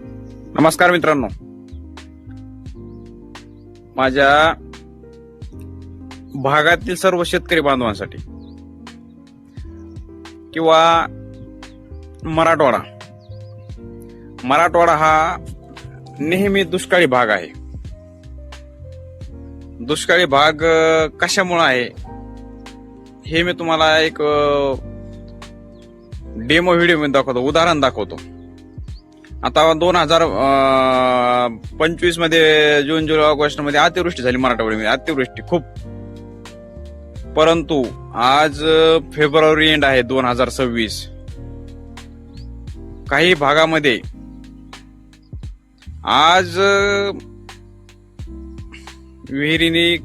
नमस्कार मित्रांनो. माझ्या भागातील सर्व शेतकरी बांधवांसाठी किंवा मराठवाडा. मराठवाडा हा नेहमी दुष्काळी भाग आहे. दुष्काळी भाग कशामुळे आहे? हे मी तुम्हाला एक डेमो व्हिडिओमध्ये दाखवतो उदाहरण दाखवतो. आता दोन हजार पंचवीसमध्ये जून जुलै ऑगस्टमध्ये अतिवृष्टी झाली मराठवाड्यामध्ये अतिवृष्टी खूप. परंतु आज फेब्रुवारी एंड आहे दोन हजार सव्वीस. काही भागामध्ये आज विहिरीने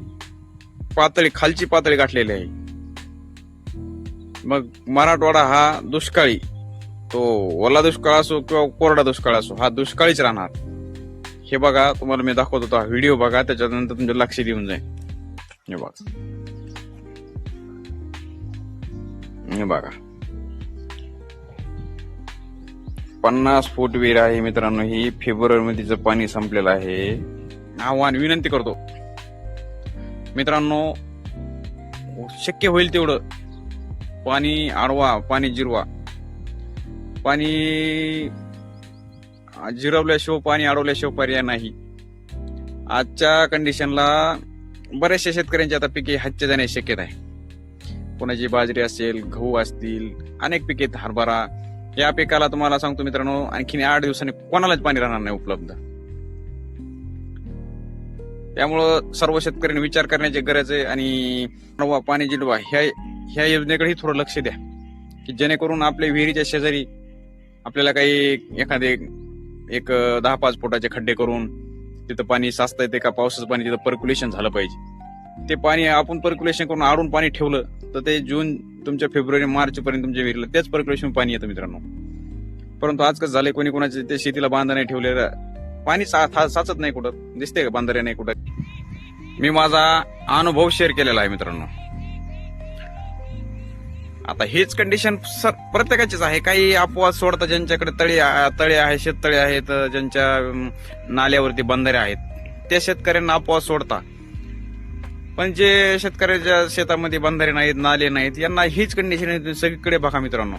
पातळी खालची पातळी गाठलेली आहे. मग मराठवाडा हा दुष्काळी. तो ओला दुष्काळ असो किंवा कोरडा दुष्काळ असो हा दुष्काळीच राहणार. हे बघा तुम्हाला मी दाखवत होतो हा व्हिडिओ बघा त्याच्यानंतर तुमच्या लक्ष देऊन जाईल. हे बघा. हे बघा. पन्नास फूट विहीर आहे मित्रांनो ही. फेब्रुवारी मध्ये तिचं पाणी संपलेलं आहे. आव्हान विनंती करतो. मित्रांनो शक्य होईल तेवढं. पाणी आडवा पाणी जिरवा. पाणी जिरवल्याशिवाय पाणी अडवल्याशिवाय पर्याय नाही. आजच्या कंडिशनला बऱ्याचशा शेतकऱ्यांची आता पिके हातच्या जाण्याची शक्यता आहे. कोणाची बाजरी असेल गहू असतील अनेक पिके हरभरा. या पिकाला तुम्हाला सांगतो मित्रांनो आणखीन आठ दिवसांनी कोणालाच पाणी राहणार नाही उपलब्ध. त्यामुळं सर्व शेतकऱ्यांनी विचार करण्याची गरज आहे आणि नवा पाणी जिडवा ह्या ह्या योजनेकडेही थोडं लक्ष द्या. की जेणेकरून आपल्या विहिरीच्या शेजारी आपल्याला काही एखादे एक दहा पाच फुटाचे खड्डे करून तिथं पाणी साचता येते का पावसाचं पाणी तिथं पर्क्युलेशन झालं पाहिजे. ते पाणी आपण पर्क्युलेशन करून आडून पाणी ठेवलं तर ते जून तुमच्या फेब्रुवारी मार्च पर्यंत तुमच्या विहिरीला तेच पर्क्युलेशन पाणी येतं मित्रांनो. परंतु आज कसं झालंय कोणी कोणाचे ते शेतीला बांधा नाही ठेवलेलं पाणी सा- था- साचत नाही कुठं दिसते का बांधाऱ्या नाही कुठं? मी माझा अनुभव शेअर केलेला आहे मित्रांनो. आता हेच कंडिशन प्रत्येकाचीच आहे. काही अपवाद सोडता ज्यांच्याकडे तळी तळे आहे शेततळे आहेत ज्यांच्या नाल्यावरती बंधारे आहेत. त्या शेतकऱ्यांना अपवाद सोडता. पण जे शेतकऱ्याच्या शेतामध्ये बंधारे नाहीत नाले नाहीत यांना हीच कंडिशन आहे सगळीकडे बघा मित्रांनो.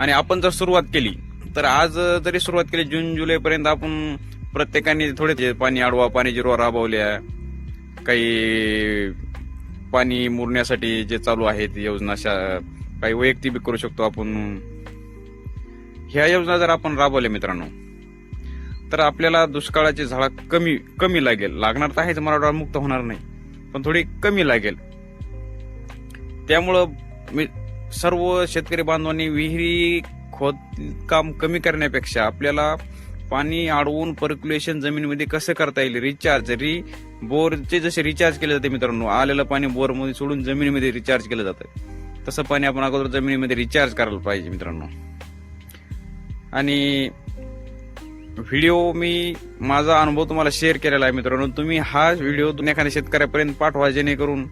आणि आपण जर सुरुवात केली तर आज जरी सुरुवात केली जून जुलै पर्यंत आपण प्रत्येकाने थोडे पाणी आडवा पाणी जिरवा राबवल्या काही पाणी मुरण्यासाठी जे चालू आहेत योजना काही वैयक्तिक बी करू शकतो आपण. ह्या योजना जर आपण राबवल्या मित्रांनो तर आपल्याला दुष्काळाची झाडा कमी कमी लागेल. लागणार तर आहेच मराठवाडा मुक्त होणार नाही पण थोडी कमी लागेल. त्यामुळं मी सर्व शेतकरी बांधवांनी विहिरी खोद काम कमी करण्यापेक्षा आपल्याला पाणी अडवून पर्क्युलेशन जमिनीमध्ये कसं करता येईल? रिचार्ज री बोरचे जसे रिचार्ज केले जाते मित्रांनो आलेलं पाणी बोरमध्ये सोडून जमिनीमध्ये रिचार्ज केलं जातं. तसं पाणी आपण अगोदर जमिनीमध्ये रिचार्ज करायला पाहिजे मित्रांनो. आणि व्हिडिओ मी माझा अनुभव तुम्हाला शेअर केलेला आहे मित्रांनो. तुम्ही हा व्हिडिओ एखाद्या शेतकऱ्यापर्यंत पाठवा जेणेकरून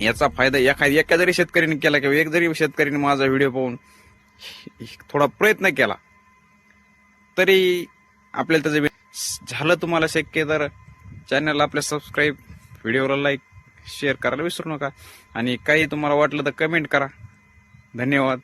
याचा फायदा एखाद्या एका जरी शेतकऱ्याने केला किंवा एक जरी शेतकऱ्याने माझा व्हिडिओ पाहून थोडा प्रयत्न केला. तरी आपल्याला त्याचं झालं तुम्हाला शक्य तर चॅनलला आपल्या सबस्क्राईब व्हिडिओला लाईक शेअर करायला विसरू नका. आणि काही तुम्हाला वाटलं तर कमेंट करा. धन्यवाद.